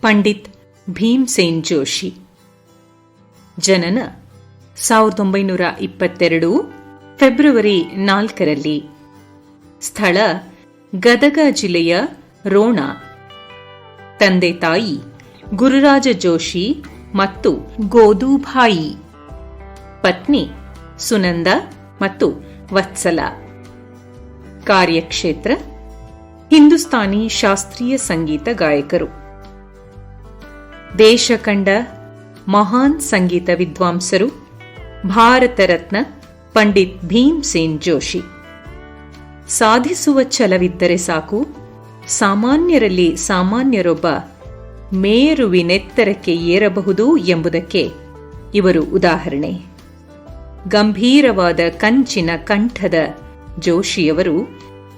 ಪಂಡಿತ್ ಭೀಮ್ಸೇನ್ ಜೋಶಿ. ಜನನ ಸಾವಿರದ ಒಂಬೈನೂರ ಇಪ್ಪತ್ತೆರಡು ಫೆಬ್ರವರಿ ನಾಲ್ಕರಲ್ಲಿ. ಸ್ಥಳ ಗದಗ ಜಿಲ್ಲೆಯ ರೋಣ. ತಂದೆ ತಾಯಿ ಗುರುರಾಜ ಜೋಶಿ ಮತ್ತು ಗೋದೂಭಾಯಿ ಪತ್ನಿ ಸುನಂದ ಮತ್ತು ವತ್ಸಲ. ಕಾರ್ಯಕ್ಷೇತ್ರ ಹಿಂದೂಸ್ತಾನಿ ಶಾಸ್ತ್ರೀಯ ಸಂಗೀತ ಗಾಯಕರು. ದೇಶ ಕಂಡ ಮಹಾನ್ ಸಂಗೀತ ವಿದ್ವಾಂಸರು ಭಾರತ ರತ್ನ ಪಂಡಿತ್ ಭೀಮ್ ಸೇನ್ ಜೋಶಿ. ಸಾಧಿಸುವ ಛಲವಿದ್ದರೆ ಸಾಕು, ಸಾಮಾನ್ಯರಲ್ಲಿ ಸಾಮಾನ್ಯರೊಬ್ಬ ಮೇರುವಿನೆತ್ತರಕ್ಕೆ ಏರಬಹುದು ಎಂಬುದಕ್ಕೆ ಇವರು ಉದಾಹರಣೆ. ಗಂಭೀರವಾದ ಕಂಚಿನ ಕಂಠದ ಜೋಶಿಯವರು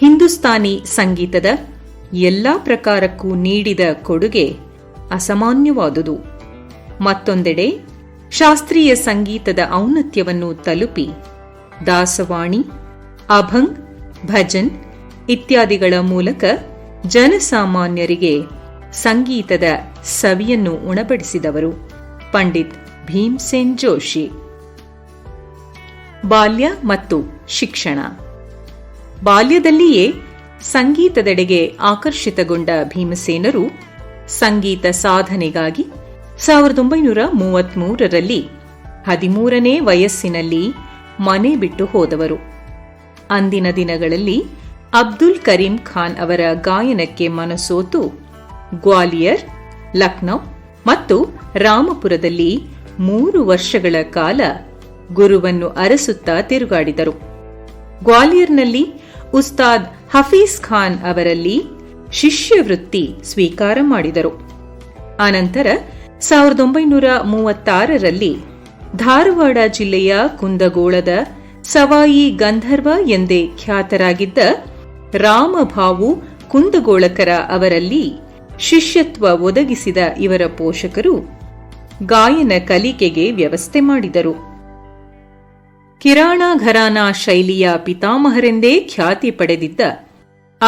ಹಿಂದೂಸ್ತಾನಿ ಸಂಗೀತದ ಎಲ್ಲಾ ಪ್ರಕಾರಕ್ಕೂ ನೀಡಿದ ಕೊಡುಗೆ ಅಸಾಮಾನ್ಯವಾದುದು. ಮತ್ತೊಂದೆಡೆ, ಶಾಸ್ತ್ರೀಯ ಸಂಗೀತದ ಔನ್ನತ್ಯವನ್ನು ತಲುಪಿ, ದಾಸವಾಣಿ, ಅಭಂಗ್, ಭಜನ್ ಇತ್ಯಾದಿಗಳ ಮೂಲಕ ಜನಸಾಮಾನ್ಯರಿಗೆ ಸಂಗೀತದ ಸವಿಯನ್ನು ಉಣಬಡಿಸಿದವರು ಪಂಡಿತ್ ಭೀಮ್ಸೇನ್ ಜೋಶಿ. ಬಾಲ್ಯ ಮತ್ತು ಶಿಕ್ಷಣ. ಬಾಲ್ಯದಲ್ಲಿಯೇ ಸಂಗೀತದೆಡೆಗೆ ಆಕರ್ಷಿತಗೊಂಡ ಭೀಮಸೇನರು ಸಂಗೀತ ಸಾಧನೆಗಾಗಿ ಸಾವಿರದ ಒಂಬೈನೂರ ಮೂವತ್ಮೂರರಲ್ಲಿ ಹದಿಮೂರನೇ ವಯಸ್ಸಿನಲ್ಲಿ ಮನೆ ಬಿಟ್ಟು ಹೋದವರು. ಅಂದಿನ ದಿನಗಳಲ್ಲಿ ಅಬ್ದುಲ್ ಕರೀಂ ಖಾನ್ ಅವರ ಗಾಯನಕ್ಕೆ ಮನಸೋತು ಗ್ವಾಲಿಯರ್, ಲಕ್ನೌ ಮತ್ತು ರಾಮಪುರದಲ್ಲಿ ಮೂರು ವರ್ಷಗಳ ಕಾಲ ಗುರುವನ್ನು ಅರಸುತ್ತಾ ತಿರುಗಾಡಿದರು. ಗ್ವಾಲಿಯರ್ನಲ್ಲಿ ಉಸ್ತಾದ್ ಹಫೀಸ್ ಖಾನ್ ಅವರಲ್ಲಿ ಶಿಷ್ಯವೃತ್ತಿ ಸ್ವೀಕಾರ ಮಾಡಿದರು. ಆನಂತರ ಸಾವಿರದ ಒಂಬೈನೂರ ಮೂವತ್ತಾರರಲ್ಲಿ ಧಾರವಾಡ ಜಿಲ್ಲೆಯ ಕುಂದಗೋಳದ ಸವಾಯಿ ಗಂಧರ್ವ ಎಂದೇ ಖ್ಯಾತರಾಗಿದ್ದ ರಾಮಭಾವು ಕುಂದಗೋಳಕರ ಅವರಲ್ಲಿ ಶಿಷ್ಯತ್ವ ಒದಗಿಸಿದ ಇವರ ಪೋಷಕರು ಗಾಯನ ಕಲಿಕೆಗೆ ವ್ಯವಸ್ಥೆ ಮಾಡಿದರು. ಕಿರಾಣ ಘರಾನಾ ಶೈಲಿಯ ಪಿತಾಮಹರೆಂದೇ ಖ್ಯಾತಿ ಪಡೆದಿದ್ದ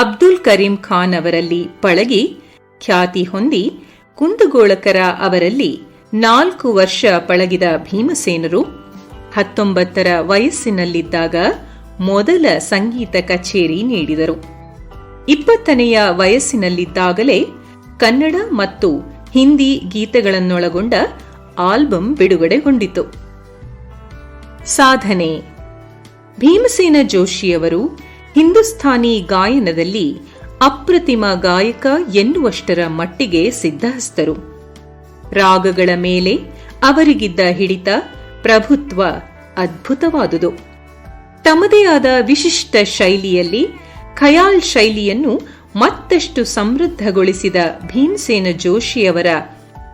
ಅಬ್ದುಲ್ ಕರೀಂ ಖಾನ್ ಅವರಲ್ಲಿ ಪಳಗಿ, ಖ್ಯಾತಿ ಹೊಂದಿ ಕುಂದಗೋಳಕರ ಅವರಲ್ಲಿ ನಾಲ್ಕು ವರ್ಷ ಪಳಗಿದ ಭೀಮಸೇನರು, ಹತ್ತೊಂಬತ್ತರ ವಯಸ್ಸಿನಲ್ಲಿದ್ದಾಗ ಮೊದಲ ಸಂಗೀತ ಕಚೇರಿ ನೀಡಿದರು. ಇಪ್ಪತ್ತನೆಯ ವಯಸ್ಸಿನಲ್ಲಿದ್ದಾಗಲೇ ಕನ್ನಡ ಮತ್ತು ಹಿಂದಿ ಗೀತೆಗಳನ್ನೊಳಗೊಂಡ ಆಲ್ಬಂ ಬಿಡುಗಡೆಗೊಂಡಿತು. ಸಾಧನೆ. ಭೀಮಸೇನ ಜೋಶಿಯವರು ಹಿಂದೂಸ್ಥಾನಿ ಗಾಯನದಲ್ಲಿ ಅಪ್ರತಿಮ ಗಾಯಕ ಎನ್ನುವಷ್ಟರ ಮಟ್ಟಿಗೆ ಸಿದ್ಧಹಸ್ತರು. ರಾಗಗಳ ಮೇಲೆ ಅವರಿಗಿದ್ದ ಹಿಡಿತ ಪ್ರಭುತ್ವ ಅದ್ಭುತವಾದುದು. ತಮ್ಮದೇ ಆದ ವಿಶಿಷ್ಟ ಶೈಲಿಯಲ್ಲಿ ಖಯಾಲ್ ಶೈಲಿಯನ್ನು ಮತ್ತಷ್ಟು ಸಮೃದ್ಧಗೊಳಿಸಿದ ಭೀಮಸೇನ ಜೋಶಿಯವರ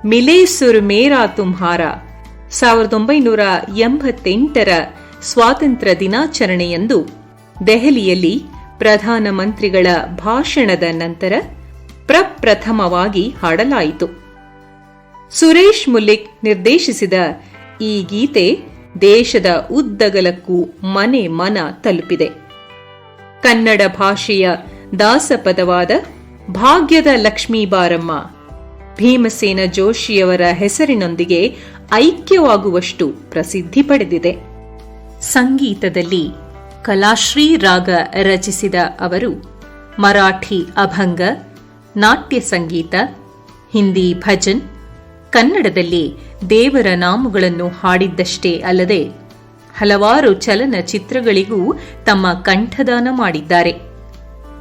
ಮಿಲೇಸುರ್ ಮೇರಾ ತುಂಹಾರ ಸಾವಿರದ ಒಂಬೈನೂರ ಎಂಬತ್ತೆಂಟರ ಸ್ವಾತಂತ್ರ್ಯ ದಿನಾಚರಣೆಯಂದು ದೆಹಲಿಯಲ್ಲಿ ಪ್ರಧಾನಮಂತ್ರಿಗಳ ಭಾಷಣದ ನಂತರ ಪ್ರಪ್ರಥಮವಾಗಿ ಹಾಡಲಾಯಿತು. ಸುರೇಶ್ ಮುಲ್ಲಿಕ್ ನಿರ್ದೇಶಿಸಿದ ಈ ಗೀತೆ ದೇಶದ ಉದ್ದಗಲಕ್ಕೂ ಮನೆ ಮನ ತಲುಪಿದೆ. ಕನ್ನಡ ಭಾಷೆಯ ದಾಸಪದವಾದ ಭಾಗ್ಯದ ಲಕ್ಷ್ಮೀ ಬಾರಮ್ಮ, ಭೀಮಸೇನ ಜೋಶಿಯವರ ಹೆಸರಿನೊಂದಿಗೆ ಐಕ್ಯವಾಗುವಷ್ಟು ಪ್ರಸಿದ್ಧಿ ಪಡೆದಿದೆ. ಸಂಗೀತದಲ್ಲಿ ಕಲಾಶ್ರೀ ರಾಗ ರಚಿಸಿದ ಅವರು ಮರಾಠಿ ಅಭಂಗ, ನಾಟ್ಯ ಸಂಗೀತ, ಹಿಂದಿ ಭಜನ್, ಕನ್ನಡದಲ್ಲಿ ದೇವರ ನಾಮಗಳನ್ನು ಹಾಡಿದ್ದಷ್ಟೇ ಅಲ್ಲದೆ ಹಲವಾರು ಚಲನಚಿತ್ರಗಳಿಗೂ ತಮ್ಮ ಕಂಠದಾನ ಮಾಡಿದ್ದಾರೆ.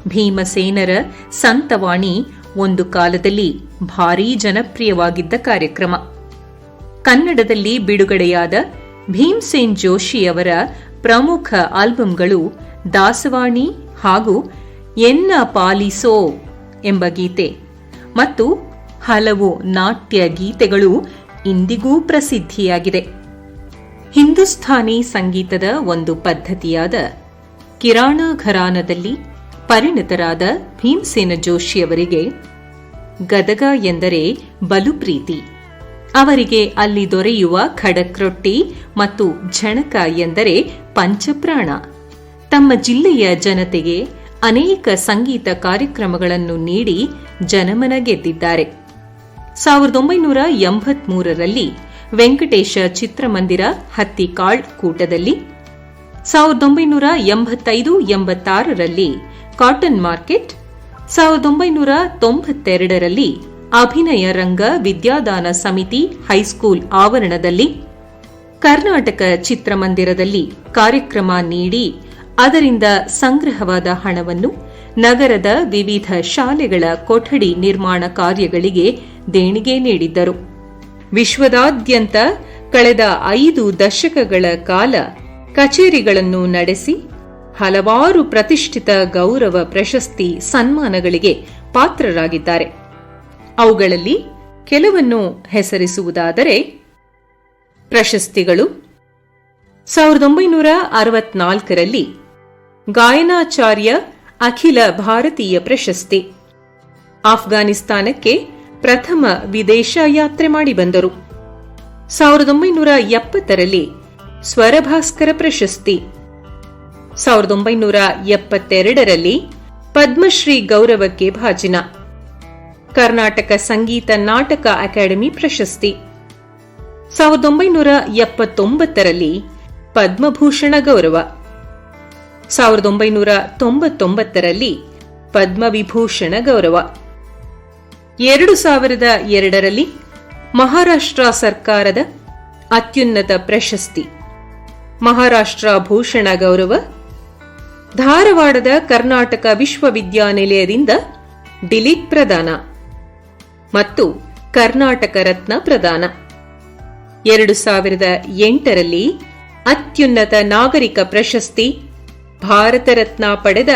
ಭೀಮಸೇನರ ಸಂತವಾಣಿ ಒಂದು ಕಾಲದಲ್ಲಿ ಭಾರೀ ಜನಪ್ರಿಯವಾಗಿದ್ದ ಕಾರ್ಯಕ್ರಮ. ಕನ್ನಡದಲ್ಲಿ ಬಿಡುಗಡೆಯಾದ ಭೀಮ್ಸೇನ್ ಜೋಶಿಯವರ ಪ್ರಮುಖ ಆಲ್ಬಂಗಳು ದಾಸವಾಣಿ ಹಾಗೂ ಎನ್ನ ಪಾಲಿಸೋ ಎಂಬ ಗೀತೆ. ಮತ್ತು ಹಲವು ನಾಟ್ಯ ಗೀತೆಗಳು ಇಂದಿಗೂ ಪ್ರಸಿದ್ಧಿಯಾಗಿದೆ. ಹಿಂದೂಸ್ಥಾನಿ ಸಂಗೀತದ ಒಂದು ಪದ್ಧತಿಯಾದ ಕಿರಾಣ ಘರಾನದಲ್ಲಿ ಪರಿಣಿತರಾದ ಭೀಮಸೇನ ಜೋಶಿಯವರಿಗೆ ಗದಗ ಎಂದರೆ ಬಲು ಪ್ರೀತಿ. ಅವರಿಗೆ ಅಲ್ಲಿ ದೊರೆಯುವ ಖಡಕ್ ರೊಟ್ಟಿ ಮತ್ತು ಝಣಕ ಎಂದರೆ ಪಂಚಪ್ರಾಣ. ತಮ್ಮ ಜಿಲ್ಲೆಯ ಜನತೆಗೆ ಅನೇಕ ಸಂಗೀತ ಕಾರ್ಯಕ್ರಮಗಳನ್ನು ನೀಡಿ ಜನಮನ ಗೆದ್ದಿದ್ದಾರೆ. ಸಾವಿರದ ಒಂಬೈನೂರ ಎಂಬತ್ಮೂರರಲ್ಲಿ ವೆಂಕಟೇಶ ಚಿತ್ರಮಂದಿರ ಹತ್ತಿಕಾಳ್ ಕೂಟದಲ್ಲಿ, ಸಾವಿರದ ಒಂಬೈನೂರ ಎಂಬತ್ತೈದು ಎಂಬತ್ತಾರರಲ್ಲಿ ಕಾಟನ್ ಮಾರ್ಕೆಟ್, ಸಾವಿರದ ಒಂಬೈನೂರ ತೊಂಬತ್ತೆರಡರಲ್ಲಿ ಅಭಿನಯ ರಂಗ ವಿದ್ಯಾದಾನ ಸಮಿತಿ ಹೈಸ್ಕೂಲ್ ಆವರಣದಲ್ಲಿ ಕರ್ನಾಟಕ ಚಿತ್ರಮಂದಿರದಲ್ಲಿ ಕಾರ್ಯಕ್ರಮ ನೀಡಿ ಅದರಿಂದ ಸಂಗ್ರಹವಾದ ಹಣವನ್ನು ನಗರದ ವಿವಿಧ ಶಾಲೆಗಳ ಕೊಠಡಿ ನಿರ್ಮಾಣ ಕಾರ್ಯಗಳಿಗೆ ದೇಣಿಗೆ ನೀಡಿದ್ದರು. ವಿಶ್ವದಾದ್ಯಂತ ಕಳೆದ ಐದು ದಶಕಗಳ ಕಾಲ ಕಚೇರಿಗಳನ್ನು ನಡೆಸಿ ಹಲವಾರು ಪ್ರತಿಷ್ಠಿತ ಗೌರವ ಪ್ರಶಸ್ತಿ ಸನ್ಮಾನಗಳಿಗೆ ಪಾತ್ರರಾಗಿದ್ದಾರೆ. ಅವುಗಳಲ್ಲಿ ಕೆಲವನ್ನು ಹೆಸರಿಸುವುದಾದರೆ ಪ್ರಶಸ್ತಿಗಳು. ಸಾವಿರದ ಒಂಬೈನೂರ ಅರವತ್ನಾಲ್ಕರಲ್ಲಿ ಗಾಯನಾಚಾರ್ಯ ಅಖಿಲ ಭಾರತೀಯ ಪ್ರಶಸ್ತಿ. ಆಫ್ಘಾನಿಸ್ತಾನಕ್ಕೆ ಪ್ರಥಮ ವಿದೇಶ ಯಾತ್ರೆ ಮಾಡಿ ಬಂದರು. ಸಾವಿರದ ಒಂಬೈನೂರ ಎಪ್ಪತ್ತರಲ್ಲಿ ಸ್ವರಭಾಸ್ಕರ ಪ್ರಶಸ್ತಿ. ಸಾವಿರದ ಒಂಬೈನೂರ ಎಪ್ಪತ್ತೆರಡರಲ್ಲಿ ಪದ್ಮಶ್ರೀ ಗೌರವಕ್ಕೆ ಭಾಜನ. ಕರ್ನಾಟಕ ಸಂಗೀತ ನಾಟಕ ಅಕಾಡೆಮಿ ಪ್ರಶಸ್ತಿ. ಸಾವಿರದ ಒಂಬೈನೂರ ಎಪ್ಪತ್ತೊಂಬತ್ತರಲ್ಲಿ ಪದ್ಮಭೂಷಣ ಗೌರವ. ಸಾವಿರದ ಒಂಬೈನೂರ ತೊಂಬತ್ತೊಂಬತ್ತರಲ್ಲಿ ಪದ್ಮವಿಭೂಷಣ ಗೌರವ. ಎರಡು ಸಾವಿರದ ಎರಡರಲ್ಲಿ ಮಹಾರಾಷ್ಟ್ರ ಸರ್ಕಾರದ ಅತ್ಯುನ್ನತ ಪ್ರಶಸ್ತಿ. ಮಹಾರಾಷ್ಟ್ರ ಭೂಷಣ ಗೌರವ. ಧಾರವಾಡದ ಕರ್ನಾಟಕ ವಿಶ್ವವಿದ್ಯಾನಿಲಯದಿಂದ ಡಿಲೀಟ್ ಪ್ರದಾನ ಮತ್ತು ಕರ್ನಾಟಕ ರತ್ನ ಪ್ರದಾನ. ಎರಡು ಸಾವಿರದ ಎಂಟರಲ್ಲಿ ಅತ್ಯುನ್ನತ ನಾಗರಿಕ ಪ್ರಶಸ್ತಿ ಭಾರತ ರತ್ನ ಪಡೆದ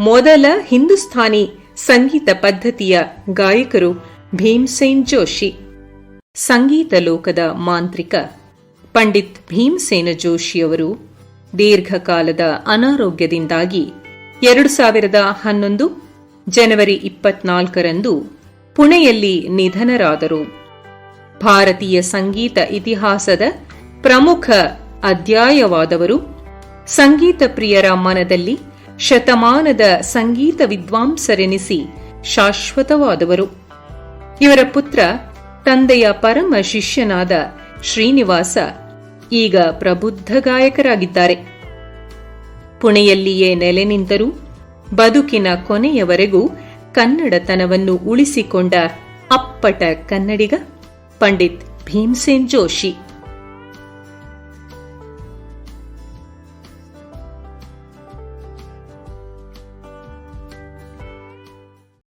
ಮೊದಲ ಹಿಂದೂಸ್ತಾನಿ ಸಂಗೀತ ಪದ್ಧತಿಯ ಗಾಯಕರು ಭೀಮ್ಸೇನ್ ಜೋಶಿ. ಸಂಗೀತ ಲೋಕದ ಮಾಂತ್ರಿಕ ಪಂಡಿತ್ ಭೀಮಸೇನ ಜೋಶಿಯವರು ದೀರ್ಘಕಾಲದ ಅನಾರೋಗ್ಯದಿಂದಾಗಿ ಎರಡು ಸಾವಿರದ ಹನ್ನೊಂದು ಜನವರಿ ಇಪ್ಪತ್ನಾಲ್ಕರಂದು ಪುಣೆಯಲ್ಲಿ ನಿಧನರಾದರು. ಭಾರತೀಯ ಸಂಗೀತ ಇತಿಹಾಸದ ಪ್ರಮುಖ ಅಧ್ಯಾಯವಾದವರು, ಸಂಗೀತ ಪ್ರಿಯರ ಮನದಲ್ಲಿ ಶತಮಾನದ ಸಂಗೀತ ವಿದ್ವಾಂಸರೆನಿಸಿ ಶಾಶ್ವತವಾದವರು. ಇವರ ಪುತ್ರ ತಂದೆಯ ಪರಮ ಶಿಷ್ಯನಾದ ಶ್ರೀನಿವಾಸ ಈಗ ಪ್ರಬುದ್ಧ ಗಾಯಕರಾಗಿದ್ದಾರೆ. ಪುಣೆಯಲ್ಲಿಯೇ ನೆಲೆ ನಿಂತರೂ ಬದುಕಿನ ಕೊನೆಯವರೆಗೂ ಕನ್ನಡತನವನ್ನು ಉಳಿಸಿಕೊಂಡ ಅಪ್ಪಟ ಕನ್ನಡಿಗ ಪಂಡಿತ್ ಭೀಮ್ಸೇನ್ ಜೋಶಿ.